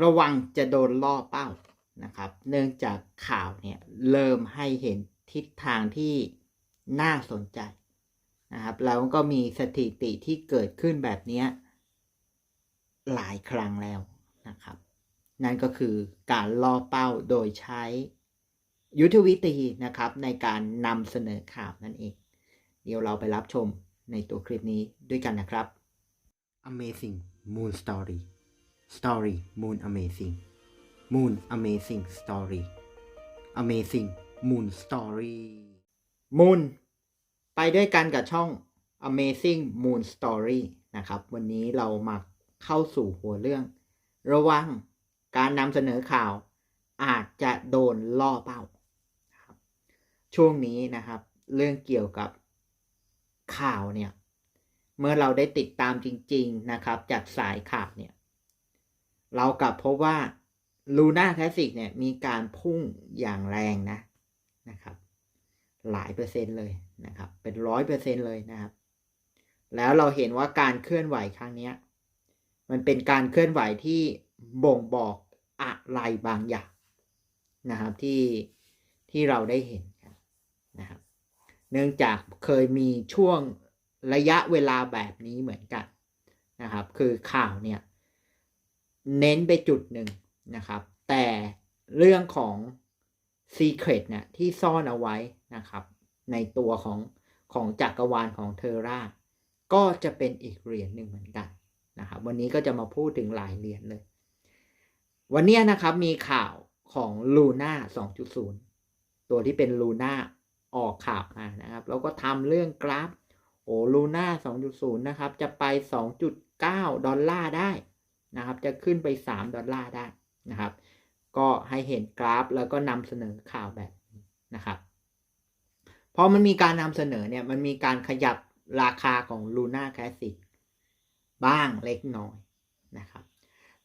ระวังจะโดนล่อเป้านะครับ เนื่องจากข่าวเนี่ยเริ่มให้เห็นทิศทางที่น่าสนใจนะครับแล้วก็มีสถิติที่เกิดขึ้นแบบนี้หลายครั้งแล้วนะครับ นั่นก็คือการล่อเป้าโดยใช้ยุทธวิธีนะครับ ในการนำเสนอข่าวนั่นเอง เดี๋ยวเราไปรับชมในตัวคลิปนี้ด้วยกันนะครับ Amazing Moon Story Story Moon Amazing Moon Amazing Story Amazing Moon Story Moon ไปด้วยกันกับช่อง Amazing Moon Story นะครับ วันนี้เรามาเข้าสู่หัวเรื่อง ระวังการนำเสนอข่าว อาจจะโดนล่อเป้า ช่วงนี้นะครับ เรื่องเกี่ยวกับข่าวเนี่ย เมื่อเราได้ติดตามจริง ๆนะครับ จากสายข่าวเนี่ย เรากลับพบว่าลูน่าแคสสิกเนี่ยมีการพุ่งอย่างแรงนะนะครับ หลายเปอร์เซ็นต์เลยนะครับ เป็นร้อยเปอร์เซ็นต์เลยนะครับ แล้วเราเห็นว่าการเคลื่อนไหวครั้งนี้มันเป็นการเคลื่อนไหวที่บ่งบอกอะไรบางอย่างนะครับที่ที่เราได้เห็นนนะครับ เนื่องจากเคยมีช่วงระยะเวลาแบบนี้เหมือนกันนะครับ คือข่าวเนี่ย เน้นไปจุดหนึ่งนะครับ แต่เรื่องของ Secret เนี่ยที่ซ่อนเอาไว้นะครับ ในตัวของของจักรวาลของเทอร่าก็จะเป็นอีกเหรียญหนึ่งเหมือนกันนะครับ วันนี้ก็จะมาพูดถึงหลายเหรียญเลย วันนี้นะครับมีข่าวของลูน่า2.0 ตัวที่เป็นลูน่าออกข่าวมานะครับแล้วก็ทำเรื่องกราฟโอ้ลูน่า2.0 นะครับ จะไป 2.9 ดอลลาร์ได้ นะครับ จะขึ้นไป 3 ดอลลาร์ได้นะครับ ก็ให้เห็นกราฟแล้วก็นำเสนอข่าวแบบนี้นะครับพอมันมีการนำเสนอเนี่ยมันมีการขยับราคาของ Luna Classic บ้างเล็กน้อยนะครับ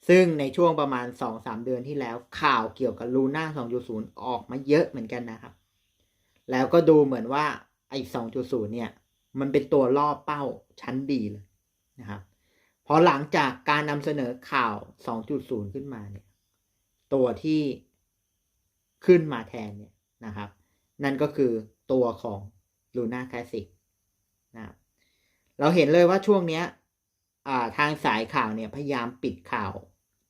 ซึ่งในช่วงประมาณ 2-3 เดือนที่แล้วข่าวเกี่ยวกับ Luna 2.0 ออกมาเยอะเหมือนกันนะครับ แล้วก็ดูเหมือนว่าไอ้2.0 เนี่ย มันเป็นตัวล่อเป้าชั้นดีเลยนะครับ พอหลังจากการนำเสนอข่าว 2.0 ขึ้นมาเนี่ย ตัวที่ขึ้นมาแทนเนี่ยนะครับ นั่นก็คือตัวของ Luna Classic นะครับเราเห็นเลยว่าช่วงเนี้ยทางสายข่าวเนี่ยพยายามปิดข่าว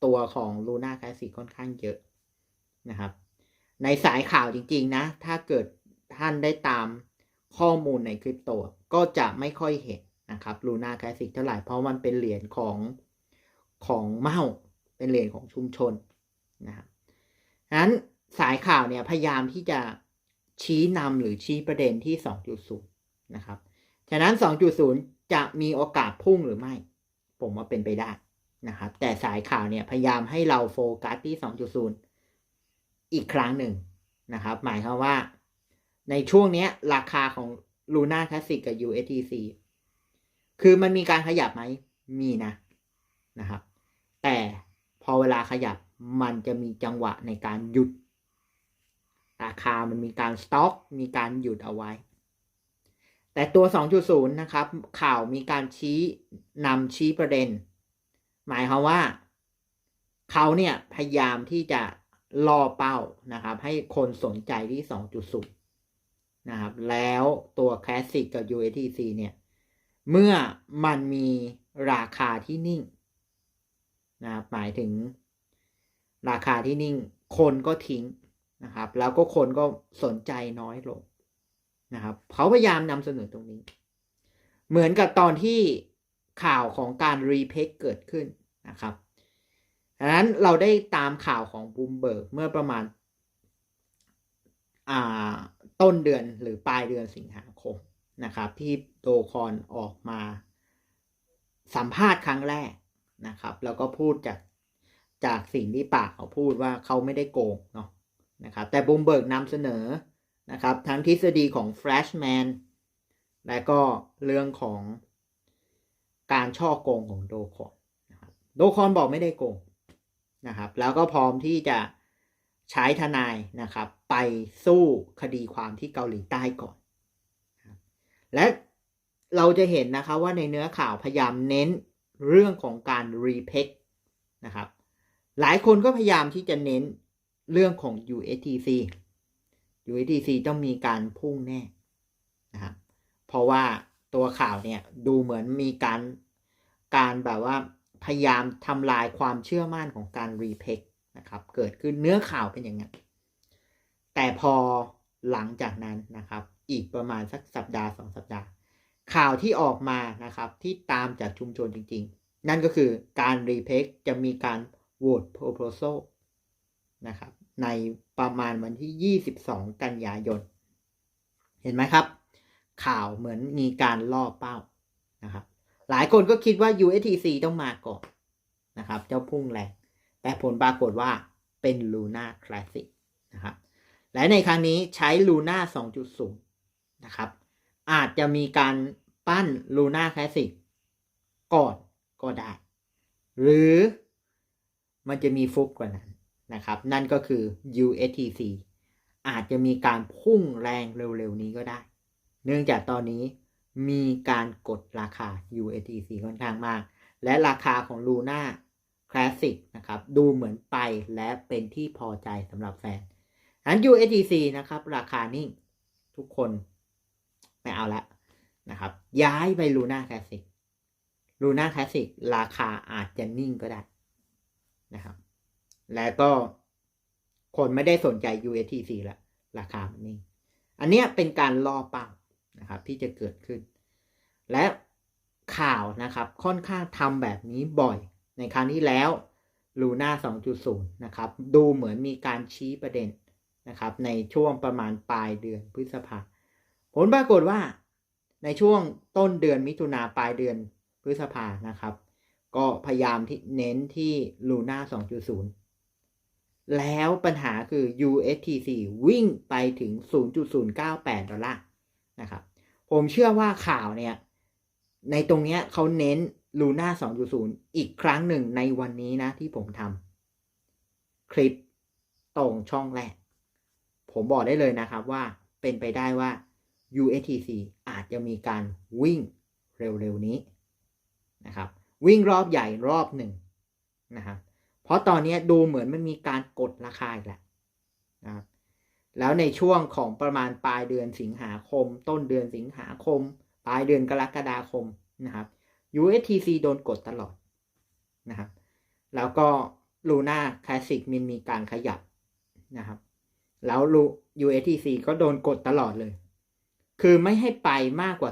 ตัวของ Luna Classic ค่อนข้างเยอะนะครับ ในสายข่าวจริง ๆ นะ ถ้าเกิดท่านได้ตามข้อมูลในคริปโตก็จะไม่ค่อยเห็น นะครับ Luna Classic เท่าไหร่เพราะมันเป็นเหรียญของของเมาเป็นเหรียญของชุมชนนะครับนั้นสายข่าวเนี่ยพยายามที่จะชี้นำหรือชี้ประเด็นที่ 2.0 นะครับ ฉะนั้น 2.0 จะมีโอกาสพุ่งหรือไม่ ผมว่าเป็นไปได้นะครับ แต่สายข่าวเนี่ยพยายามให้เราโฟกัสที่ 2.0 อีกครั้งหนึ่งนะครับ หมายความว่าในช่วงนี้ราคาของ Luna Classic กับ USDC คือมันมีการขยับไหม มีนะนะครับ แต่พอเวลาขยับมันจะมีจังหวะในการหยุด ราคามันมีการสต็อก มีการหยุดเอาไว้ แต่ตัว 2.0 นะครับ ข่าวมีการชี้นำชี้ประเด็น หมายความว่า เขาเนี่ยพยายามที่จะล่อเป้านะครับ ให้คนสนใจที่ 2.0 นะครับ แล้วตัว Classic กับ USDC เนี่ย เมื่อมันมีราคาที่นิ่งนะครับหมายถึงราคาที่นิ่ง คนก็ทิ้งนะครับ แล้วก็คนก็สนใจน้อยลงนะครับเขาพยายามนำเสนอตรงนี้ เหมือนกับตอนที่ข่าวของการรีเพคเกิดขึ้นนะครับดังนั้นเราได้ตามข่าวของบูมเบิร์กเมื่อประมาณต้นเดือนหรือปลายเดือนสิงหาคม นะครับที่โดคอนออกมาสัมภาษณ์ครั้งแรกนะครับ แล้วก็พูดจากจากสิ่งที่ปากเขาพูดว่าเขาไม่ได้โกงเนาะนะครับแต่บูมเบิร์กนำเสนอนะครับทั้งทฤษฎีของ Flashman และก็เรื่องของการช่อโกงของโดคอนนะครับโดคอนบอกไม่ได้โกงนะครับแล้วก็พร้อมที่จะใช้ทนายนะครับ ไปสู้คดีความที่เกาหลีใต้ก่อน และเราจะเห็นนะคะว่าในเนื้อข่าวพยายามเน้นเรื่องของการรีเพคนะครับ หลายคนก็พยายามที่จะเน้นเรื่องของ USTC USTC ต้องมีการพุ่งแน่นะครับ เพราะว่าตัวข่าวเนี่ยดูเหมือนมีการการแบบว่าพยายามทำลายความเชื่อมั่นของการรีเพกนะครับ เกิดขึ้นเนื้อข่าวเป็นอย่างนั้น แต่พอหลังจากนั้นนะครับ อีกประมาณสักสัปดาห์สองสัปดาห์ ข่าวที่ออกมานะครับ ที่ตามจากชุมชนจริง ๆ นั่นก็คือการรีเพกจะมีการโหวต proposal นะครับ ในประมาณวันที่ 22 กันยายน เห็นไหมครับ ข่าวเหมือนมีการล่อเป้านะครับ หลายคนก็คิดว่า USTC ต้องมาก่อนนะครับ เจ้าพุ่งแรงแต่ผลปรากฏว่าเป็น Luna Classic นะครับ และในครั้งนี้ใช้ Luna 2.0 นะครับ อาจจะมีการปั้น Luna Classic ก่อนก็ได้ หรือมันจะมีฟุกกว่านั้นนะครับ นั่นก็คือ USTC อาจจะมีการพุ่งแรงเร็วๆนี้ก็ได้ เนื่องจากตอนนี้มีการกดราคา USTC ค่อนข้างมาก และราคาของ Luna Classic นะครับ ดูเหมือนไปและเป็นที่พอใจสำหรับแฟนอัน USDC นะครับ ราคานิ่งทุกคน ไม่เอาละนะครับ ย้ายไป Luna Classic Luna Classic ราคาอาจจะนิ่งก็ได้นะครับ และก็คนไม่ได้สนใจ USDC ละราคามันนิ่ง อันเนี้ยเป็นการล่อเป้านะครับ ที่จะเกิดขึ้น และข่าวนะครับค่อนข้างทำแบบนี้บ่อย ในครั้งที่แล้วลูน่า2.0 นะครับ ดูเหมือนมีการชี้ประเด็นนะครับ ในช่วงประมาณปลายเดือนพฤษภา ผลปรากฏว่า ในช่วงต้นเดือนมิถุนาปลายเดือนพฤษภานะครับ ก็พยายามที่เน้นที่ลูน่า2.0 แล้วปัญหาคือ USTC วิ่งไปถึง 0.098 ดอลลาร์นะครับ ผมเชื่อว่าข่าวเนี่ย ในตรงเนี้ยเขาเน้น Luna 2.0 อีกครั้งหนึ่งในวันนี้นะที่ผมทำคลิปตรงช่องแรก ผมบอกได้เลยนะครับว่าเป็นไปได้ว่า USTC อาจจะมีการวิ่งเร็วๆนี้นะครับวิ่งรอบใหญ่รอบหนึ่งนะครับเพราะตอนนี้ดูเหมือนมันมีการกดราคาอีกแล้วนะครับแล้วในช่วงของประมาณปลายเดือนสิงหาคม ต้นเดือนสิงหาคม ปลายเดือนกรกฎาคมนะครับ USTC โดนกดตลอดนะครับแล้วก็ Luna Classic มันมีการขยับนะครับแล้ว USTC ก็โดนกดตลอดเลย คือไม่ให้ไปมากกว่า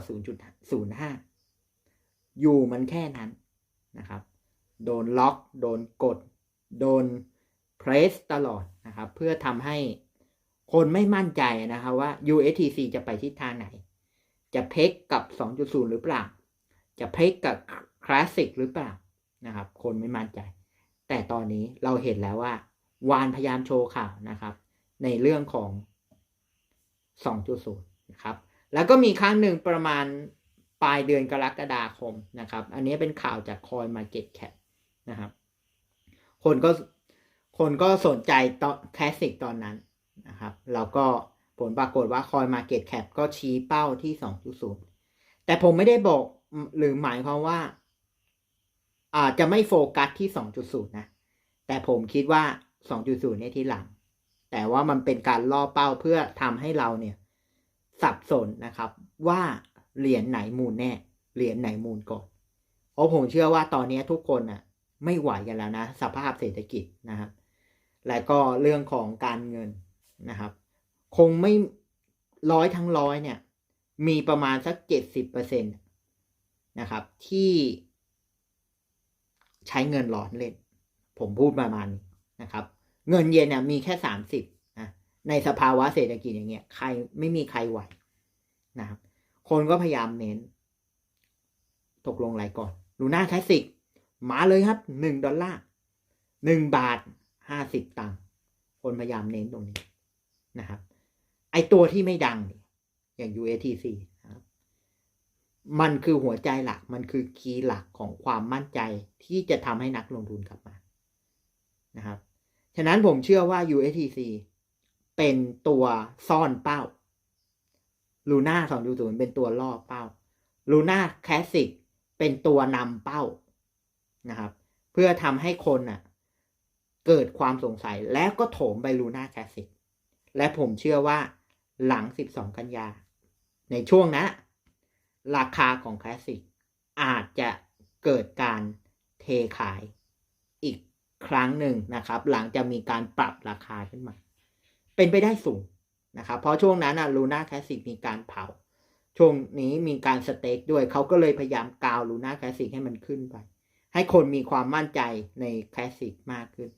0.05 อยู่มันแค่นั้นนะครับ โดนล็อก โดนกด โดนเพรสตลอดนะครับ เพื่อทำให้คนไม่มั่นใจนะครับว่า USTC จะไปทิศทางไหน จะเพกกับ 2.0 หรือเปล่า จะเพกกับคลาสสิกหรือเปล่านะครับ คนไม่มั่นใจ แต่ตอนนี้เราเห็นแล้วว่า วานพยายามโชว์ข่าวนะครับ ในเรื่องของ 2.0 นะครับ แล้วก็มีครั้งหนึ่งประมาณปลายเดือนกรกฎาคมนะครับ อันนี้เป็นข่าวจากคอยมาเก็ตแคปนะครับ คนก็คนก็สนใจตอนคลาสสิกตอนนั้นนะครับ แล้วก็ผลปรากฏว่าคอยมาเก็ตแคปก็ชี้เป้าที่ 2.0 แต่ผมไม่ได้บอกหรือหมายความว่าอาจจะไม่โฟกัสที่ 2.0 นะ แต่ผมคิดว่า 2.0 เนี่ยที่หลัง แต่ว่ามันเป็นการล่อเป้าเพื่อทำให้เราเนี่ย สับสนนะครับ ว่าเหรียญไหนมูลแน่ เหรียญไหนมูลก่อนเพราะผมเชื่อว่าตอนนี้ทุกคนน่ะ ไม่ไหวกันแล้วนะ สภาพเศรษฐกิจนะครับ และก็เรื่องของการเงินนะครับ คงไม่ร้อยทั้งร้อยเนี่ย มีประมาณสักเจ็ดสิบเปอร์เซ็นตนะครับ ที่ใช้เงินหลอนเล่น ผมพูดประมาณนี้นะครับ เงินเย็นเนี่ยมีแค่สามสิบ ในสภาวะเศรษฐกิจอย่างเงี้ยใครไม่มีใครไหวนะครับ คนก็พยายามเน้น ตกลงอะไรก่อนลูน่าคลาสสิกมาเลยครับหนึ่งดอลลาร์หนึ่งบาทห้าสิบตังค์คนพยายามเน้นตรงนี้นะครับ ไอตัวที่ไม่ดังอย่าง USTC นะครับ มันคือหัวใจหลักมันคือคีย์หลักของความมั่นใจที่จะทำให้นักลงทุนกลับมานะครับ ฉะนั้นผมเชื่อว่า USTC เป็นตัวซ่อนเป้า Luna 2.0เป็นตัวล่อเป้า Luna Classic เป็นตัวนำเป้านะครับ เพื่อทำให้คนน่ะ เกิดความสงสัยแล้วก็โถมไปลูน่าคสสิกและผมเชื่อว่าหลัง 12 กันยา ในช่วงนั้นราคาของแคสสิกอาจจะเกิดการเทขายอีกครั้งหนึ่งนะครับ หลังจะมีการปรับราคาขึ้นมา เป็นไปได้สูงนะครับ เพราะช่วงนั้นลูน่าคลาสสิกมีการเผา ช่วงนี้มีการสเต็กด้วย เขาก็เลยพยายามกาวลูน่าคลาสสิกให้มันขึ้นไป ให้คนมีความมั่นใจในคลาสสิกมากขึ้น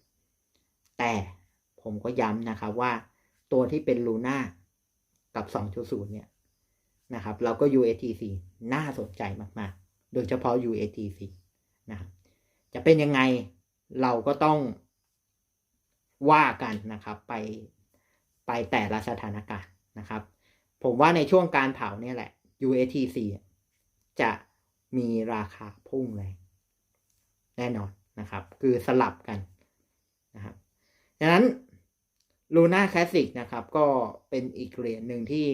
แต่ผมก็ย้ำนะครับว่าตัวที่เป็นลูน่ากับ 2.0 เนี่ยนะครับ เราก็ UATC น่าสนใจมาก ๆ โดยเฉพาะ UATC นะครับจะเป็นยังไงเราก็ต้องว่ากันนะครับไป ไปแต่ละสถานการณ์นะครับ ผมว่าในช่วงการเผาเนี่ยแหละ UATC จะมีราคาพุ่งแรงแน่นอนนะครับ คือสลับกันนะครับดังนั้นลูน่าคลาสสิกนะครับ ก็เป็นอีกเหรียญหนึ่งที่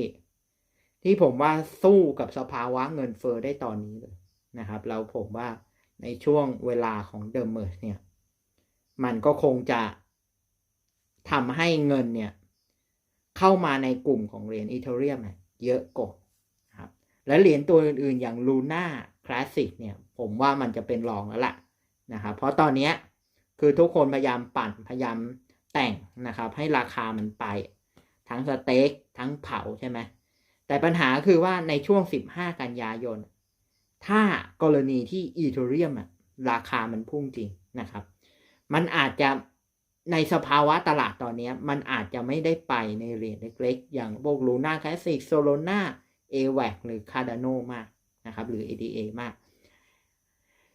ที่ผมว่าสู้กับสภาวะเงินเฟอ้อได้ตอนนี้เลยนะครับแล้วผมว่าในช่วงเวลาของเดิมเมอร์เนี่ย มันก็คงจะทำให้เงินเนี่ย เข้ามาในกลุ่มของเหรียญอีเทเรียมเยอะกว่าครับ และเหรียญตัวอื่นๆ อย่างลูน่าคลาสสิกเนี่ยผมว่ามันจะเป็นรองแล้วล่ะนะครับเพราะตอนนี้คือทุกคนพยายามปั่นพยายามแต่งนะครับ ให้ราคามันไป ทั้งสเต็กทั้งเผาใช่ไหมแต่ปัญหาคือว่าในช่วง 15 กันยายน ถ้ากรณีที่อีเทเรียมราคามันพุ่งจริงนะครับ มันอาจจะ ในสภาวะตลาดตอนนี้มันอาจจะไม่ได้ไปในเหรียญเล็กๆ อย่างพวกลูน่าคลาสสิกโซโลนาเอแวกหรือคาร์ดโนมากนะครับ หรือ ADA มาก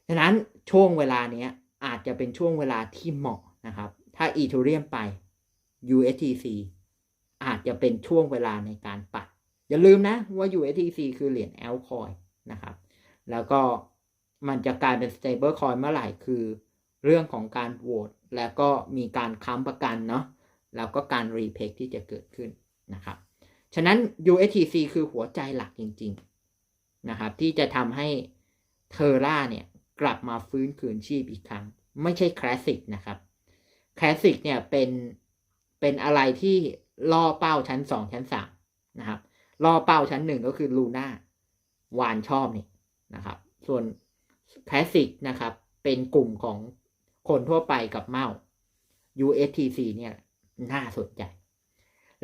ฉะนั้นช่วงเวลานี้อาจจะเป็นช่วงเวลาที่เหมาะนะครับ ถ้าอีเทเรียมไป USTC อาจจะเป็นช่วงเวลาในการปัด อย่าลืมนะว่า USTC คือเหรียญแอลคอยนะครับ แล้วก็มันจะกลายเป็น stable coin เมื่อไหร่คือเรื่องของการโหวต แล้วก็มีการค้ำประกันเนาะแล้วก็การรีเพกที่จะเกิดขึ้นนะครับ ฉะนั้น USTC คือหัวใจหลักจริงๆนะครับที่จะทำให้เทอร่าเนี่ยกลับมาฟื้นคืนชีพอีกครั้ง ไม่ใช่คลาสสิกนะครับคลาสสิกเนี่ยเป็นเป็นอะไรที่ล่อเป้าชั้นสองชั้นสามนะครับล่อเป้าชั้นหนึ่งก็คือลูน่าวานชอบนี่นะครับ ส่วนคลาสสิกนะครับ เป็นกลุ่มของ คนทั่วไปกับเมา USTC เนี่ยน่าสนใจ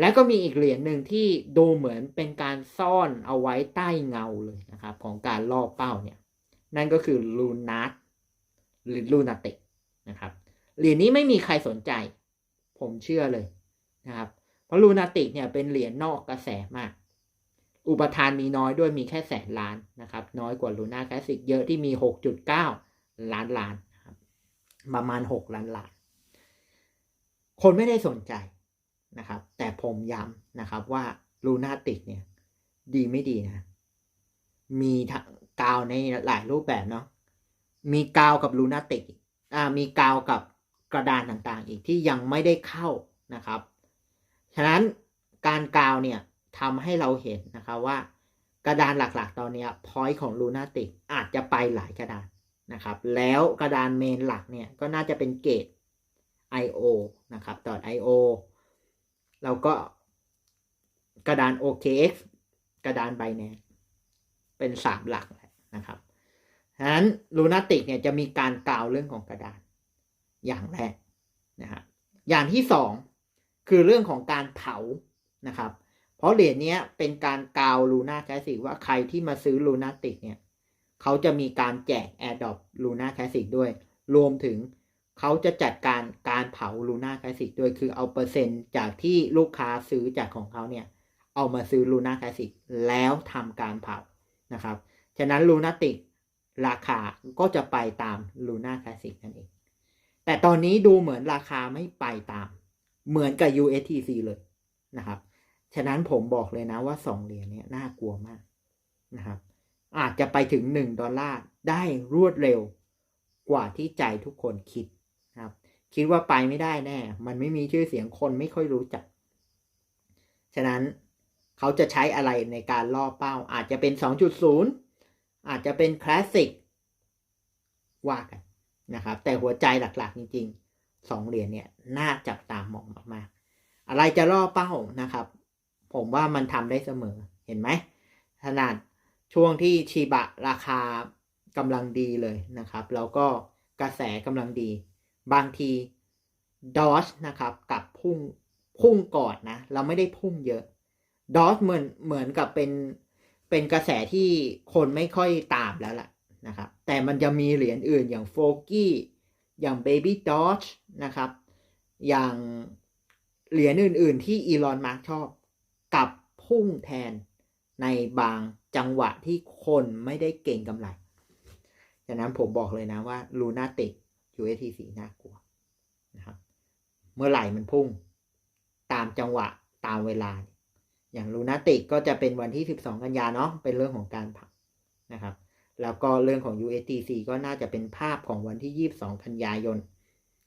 แล้วก็มีอีกเหรียญหนึ่งที่ดูเหมือนเป็นการซ่อนเอาไว้ใต้เงาเลยนะครับ ของการล่อเป้าเนี่ย นั่นก็คือลูนัสหรือลูนาติกนะครับ เหรียญนี้ไม่มีใครสนใจ ผมเชื่อเลยนะครับ เพราะลูนาติกเนี่ยเป็นเหรียญนอกกระแสมาก อุปทานมีน้อยด้วยมีแค่แสนล้านนะครับ น้อยกว่าลูน่าคลาสสิกเยอะที่มี 6.9 ล้านล้าน ประมาณ 6 ล้านล้าน คนไม่ได้สนใจนะครับ แต่ผมย้ำนะครับว่าลูน่าติกเนี่ย ดีไม่ดีนะ มีกาวในหลายรูปแบบเนาะมีกาวกับลูนาติกอ่ามีกาวกับกระดานต่างๆ อีกที่ยังไม่ได้เข้านะครับ ฉะนั้นการกาวเนี่ยทำให้เราเห็นนะครับว่ากระดานหลักๆ ตอนนี้พอยต์ของลูนาติกอาจจะไปหลายกระดาน นะครับแล้วกระดานเมนหลักเนี่ยก็น่าจะเป็นเกต IO นะครับ .io แล้วก็กระดาน OKX กระดาน Binance เป็นสามหลักนะครับฉะนั้นลูนาติกเนี่ยจะมีการกล่าวเรื่องของกระดานอย่างแรกนะครับอย่างที่สองคือเรื่องของการเผานะครับ เพราะเหรียญนี้เป็นการกาวลูน่าแคสสิกว่าใครที่มาซื้อลูนาติกเนี่ย เขาจะมีการแจก AirDrop ลูน่าแคสสิกด้วย รวมถึงเขาจะจัดการการเผาลูน่าคลาสสิกด้วย คือเอาเปอร์เซ็นต์จากที่ลูกค้าซื้อจากของเขาเนี่ย เอามาซื้อลูน่าคลาสสิกแล้วทำการเผานะครับ ฉะนั้นลูนาติกราคาก็จะไปตามลูน่าคลาสสิกนั่นเอง แต่ตอนนี้ดูเหมือนราคาไม่ไปตาม เหมือนกับ USTC เลยนะครับ ฉะนั้นผมบอกเลยนะว่าสองเหรียญนี้น่ากลัวมากนะครับ อาจจะไปถึงหนึ่งดอลลาร์ได้รวดเร็วกว่าที่ใจทุกคนคิดครับ คิดว่าไปไม่ได้แน่ มันไม่มีชื่อเสียงคนไม่ค่อยรู้จัก ฉะนั้นเขาจะใช้อะไรในการล่อเป้า อาจจะเป็น 2.0 อาจจะเป็นคลาสสิกว่ากันนะครับ แต่หัวใจหลักๆ จริงสองเหรียญเนี่ยน่าจับตามองมากๆ อะไรจะล่อเป้านะครับ ผมว่ามันทำได้เสมอเห็นไหมขนาด ช่วงที่ชีบะราคากำลังดีเลยนะครับ แล้วก็กระแสกำลังดี บางทีดอชนะครับกับพุ่งพุ่งก่อนนะ เราไม่ได้พุ่งเยอะดอชเหมือนเหมือนกับเป็นเป็นกระแสที่คนไม่ค่อยตามแล้วล่ะนะครับ แต่มันจะมีเหรียญอื่นอย่างโฟกี้อย่าง Baby Doge นะครับ อย่างเหรียญอื่น ๆ ที่อีลอนมาร์กชอบกลับพุ่งแทนในบาง จังหวะที่คนไม่ได้เก่งกำไรฉะนั้นผมบอกเลยนะว่าลูนาติก USTC น่ากลัวนะครับ เมื่อไหร่มันพุ่ง ตามจังหวะตามเวลา อย่างลูนาติกก็จะเป็นวันที่ 12 กันยาเนาะเป็นเรื่องของการผักนะครับ แล้วก็เรื่องของ USTC ก็น่าจะเป็นภาพของวันที่ 22 กันยายน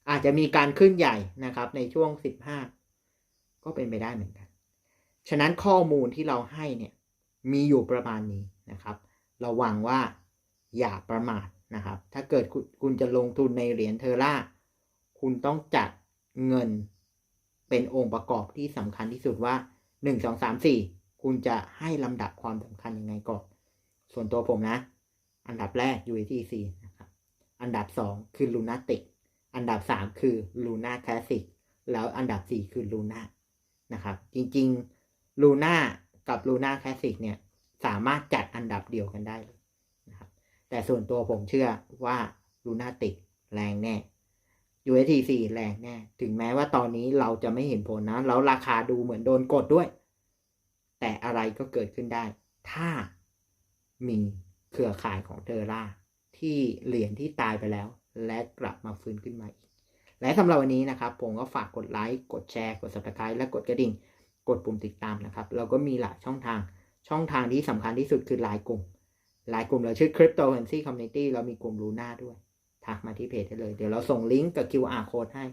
อาจจะมีการขึ้นใหญ่นะครับ ในช่วง 15 ก็เป็นไปได้เหมือนกัน ฉะนั้นข้อมูลที่เราให้เนี่ย มีอยู่ประมาณนี้นะครับระวังว่าอย่าประมาทนะครับ ถ้าเกิดคุณจะลงทุนในเหรียญเทอร่า คุณต้องจัดเงินเป็นองค์ประกอบที่สำคัญที่สุดว่า 1 2 3 4 คุณจะให้ลำดับความสำคัญยังไงก่อน ส่วนตัวผมนะ อันดับแรก USDC นะครับ อันดับ 2 คือ Lunatic อันดับ 3 คือ Luna Classic แล้วอันดับ 4 คือ Luna นะครับ จริงๆ Luna กับ Luna Classic เนี่ยสามารถจัดอันดับเดียวกันได้เลยนะครับแต่ส่วนตัวผมเชื่อว่า Lunatic แรงแน่ USDC แรงแน่ ถึงแม้ว่าตอนนี้เราจะไม่เห็นผลนะ แล้วราคาดูเหมือนโดนกดด้วย แต่อะไรก็เกิดขึ้นได้ ถ้ามีเครือข่ายของเทอร่าที่เหรียญที่ตายไปแล้ว และกลับมาฟื้นขึ้นมาอีก และสำหรับวันนี้นะครับ ผมก็ฝากกดไลค์ กดแชร์ กด subscribe และกดกระดิ่ง กดปุ่มติดตามนะครับ เราก็มีหลายช่องทาง ช่องทางที่สำคัญที่สุดคือไลน์กลุ่มไลน์กลุ่มเราชื่อ Cryptocurrency Community เรามีกลุ่มลูน่าด้วย ทักมาที่เพจได้เลย เดี๋ยวเราส่งลิงก์กับ QR code ให้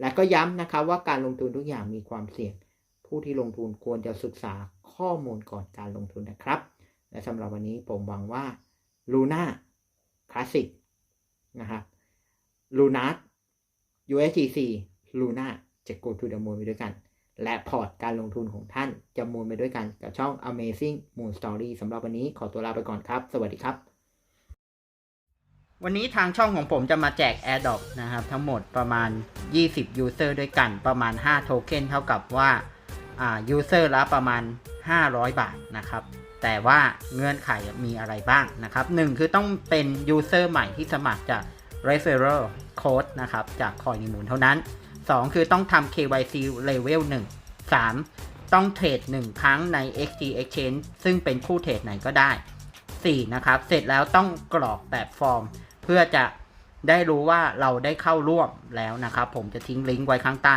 และก็ย้ำนะครับว่าการลงทุนทุกอย่างมีความเสี่ยง ผู้ที่ลงทุนควรจะศึกษาข้อมูลก่อนการลงทุนนะครับ และสำหรับวันนี้ผมหวังว่า Luna Classic นะครับ Luna USDC Luna จะ go to the moon ไปด้วยกัน และพอร์ตการลงทุนของท่านจะมูลไปด้วยกันกับช่อง Amazing Moon Story สำหรับวันนี้ขอตัวลาไปก่อนครับ สวัสดีครับ วันนี้ทางช่องของผมจะมาแจก AirDrop นะครับ ทั้งหมดประมาณ 20 User ด้วยกันประมาณ 5 โทเค็นเท่ากับว่าอ่า User ละประมาณ 500 บาทนะครับ แต่ว่าเงื่อนไขมีอะไรบ้างนะครับ 1 คือต้องเป็น User ใหม่ที่สมัครจาก Referral Code นะครับจากคอยนิมูลเท่านั้น 2 คือต้องทำ KYC Level 1 3 ต้องเทรด 1 ครั้งใน XT Exchange ซึ่งเป็นคู่เทรดไหนก็ได้ 4 นะครับ เสร็จแล้วต้องกรอกแบบฟอร์ม เพื่อจะได้รู้ว่าเราได้เข้าร่วมแล้วนะครับ ผมจะทิ้งลิงก์ไว้ข้างใต้